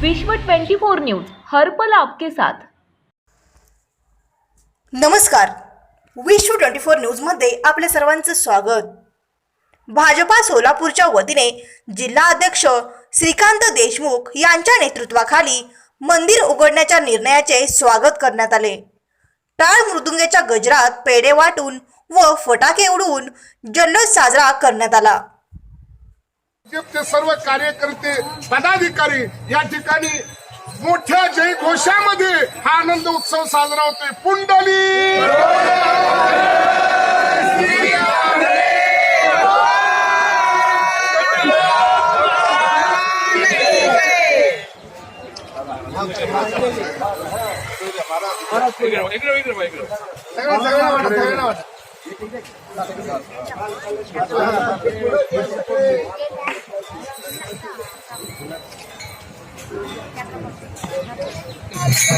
विश्व 24 न्यूज हर्पल आपके साथ. नमस्कार. विश्व ट्वेंटी फोर न्यूजमध्ये आपले सर्वांचं स्वागत. भाजपा सोलापूरच्या वतीने जिल्हा अध्यक्ष श्रीकांत देशमुख यांच्या नेतृत्वाखाली मंदिर उघडण्याच्या निर्णयाचे स्वागत करण्यात आले. टाळ मृदुंगेच्या गजरात पेढे वाटून व फटाके उडवून जल्लोष साजरा करण्यात आला. भाजपचे सर्व कार्यकर्ते पदाधिकारी या ठिकाणी मोठ्या जयघोषामध्ये हा आनंद उत्सव साजरा होतोय. पुंडली!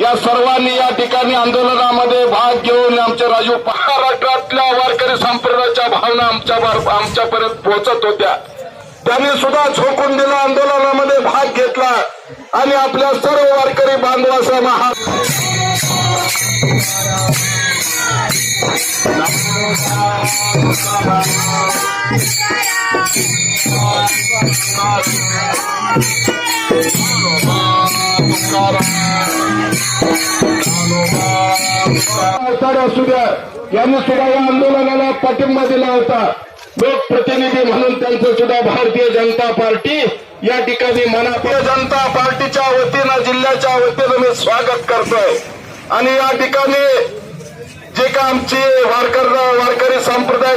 या सर्वांनी या ठिकाणी आंदोलनामध्ये भाग घेऊन आमच्या राजू महाराष्ट्रातल्या वारकरी संप्रदायाच्या भावना आमच्या आमच्यापर्यंत पोहोचत होत्या. त्यांनी सुद्धा झोकून दिला आंदोलनामध्ये भाग घेतला आणि आपल्या सर्व वारकरी बांधवाचा महा असू द्या. यांनी सुद्धा या आंदोलनाला पाठिंबा दिला होता. लोकप्रतिनिधी म्हणून त्यांचं सुद्धा भारतीय जनता पार्टी या ठिकाणी मनातील जनता पार्टीच्या वतीनं जिल्ह्याच्या वतीनं मी स्वागत करतोय. आणि या ठिकाणी जे का आमची वारकर वारकरी संप्रदाय